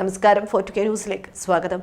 നമസ്കാരം fort K ന്യൂസിലേക്ക് സ്വാഗതം.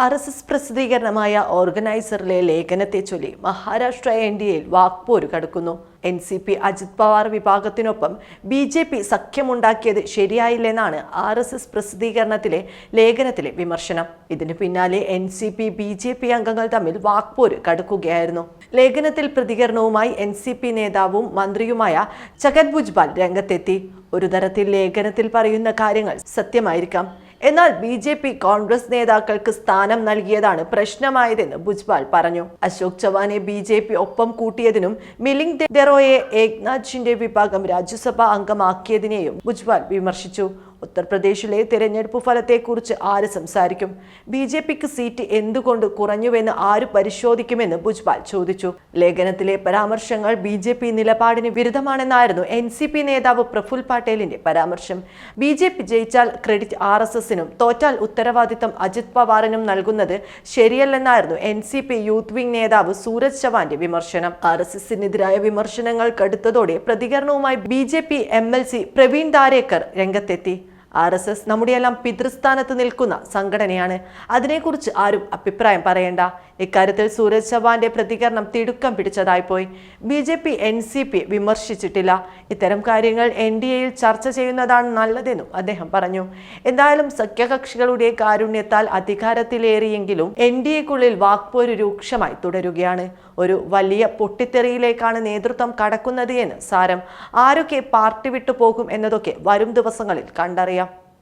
ആർ എസ് എസ് പ്രസിദ്ധീകരണമായ ഓർഗനൈസറിലെ ലേഖനത്തെ ചൊല്ലി മഹാരാഷ്ട്ര എൻ ഡി എയിൽ വാക്പോര് കടക്കുന്നു. N C P Ajit Pawar വിഭാഗത്തിനൊപ്പം B J P സഖ്യമുണ്ടാക്കിയത് ശരിയായില്ലെന്നാണ് ആർ എസ് എസ് പ്രസിദ്ധീകരണത്തിലെ ലേഖനത്തിലെ വിമർശനം. ഇതിന് പിന്നാലെ N C P B J P അംഗങ്ങൾ തമ്മിൽ വാക്പോര് കടക്കുകയായിരുന്നു. ലേഖനത്തിൽ പ്രതികരണവുമായി എൻ സി പി നേതാവും മന്ത്രിയുമായ ചകൻ ഭുജ്ബാൽ രംഗത്തെത്തി. ഒരു തരത്തിൽ ലേഖനത്തിൽ പറയുന്ന കാര്യങ്ങൾ സത്യമായിരിക്കാം. എന്നാൽ ബി ജെ പി കോൺഗ്രസ് നേതാക്കൾക്ക് സ്ഥാനം നൽകിയതാണ് പ്രശ്നമായതെന്ന് ഭുജ്പാൽ പറഞ്ഞു. അശോക് ചവാനെ ബി ജെ പി ഒപ്പം കൂട്ടിയതിനും മിലിംഗ് ദെറോയെ ഏക്നാഥ് വിഭാഗം രാജ്യസഭാ അംഗമാക്കിയതിനെയും ഭുജ്പാൽ വിമർശിച്ചു. ഉത്തർപ്രദേശിലെ തിരഞ്ഞെടുപ്പ് ഫലത്തെക്കുറിച്ച് ആര് സംസാരിക്കും? ബി ജെ പിക്ക് സീറ്റ് എന്തുകൊണ്ട് കുറഞ്ഞുവെന്ന് ആര് പരിശോധിക്കുമെന്ന് ഭുജ്പാൽ ചോദിച്ചു. ലേഖനത്തിലെ പരാമർശങ്ങൾ ബി ജെ പി നിലപാടിന് വിരുദ്ധമാണെന്നായിരുന്നു എൻ സി പി നേതാവ് പ്രഫുൽ പട്ടേലിന്റെ പരാമർശം. ബി ജെ പി ജയിച്ചാൽ ക്രെഡിറ്റ് ആർ എസ് എസിനും തോറ്റാൽ ഉത്തരവാദിത്തം അജിത് പവാറിനും നൽകുന്നത് ശരിയല്ലെന്നായിരുന്നു N C P youth wing നേതാവ് സൂരജ് ചവാന്റെ വിമർശനം. ആർ എസ് എസിനെതിരായ വിമർശനങ്ങൾ കടുത്തതോടെ പ്രതികരണവുമായി B J P M L C Pravin Darekar രംഗത്തെത്തി. ആർ എസ് എസ് നമ്മുടെയെല്ലാം പിതൃസ്ഥാനത്ത് നിൽക്കുന്ന സംഘടനയാണ്. അതിനെക്കുറിച്ച് ആരും അഭിപ്രായം പറയേണ്ട. ഇക്കാര്യത്തിൽ സൂരജ് ചവാന്റെ പ്രതികരണം തിടുക്കം പിടിച്ചതായി പോയി. B J P N C P വിമർശിച്ചിട്ടില്ല. ഇത്തരം കാര്യങ്ങൾ എൻ ഡി എയിൽ ചർച്ച ചെയ്യുന്നതാണ് നല്ലതെന്നും അദ്ദേഹം പറഞ്ഞു. എന്തായാലും സഖ്യകക്ഷികളുടെ കാരുണ്യത്താൽ അധികാരത്തിലേറിയെങ്കിലും എൻ ഡി എക്കുള്ളിൽ വാക്പോര് രൂക്ഷമായി തുടരുകയാണ്. ഒരു വലിയ പൊട്ടിത്തെറിയിലേക്കാണ് നേതൃത്വം കടക്കുന്നത് എന്ന് സാരം. ആരൊക്കെ പാർട്ടി വിട്ടു പോകും എന്നതൊക്കെ വരും ദിവസങ്ങളിൽ കണ്ടറിയാം.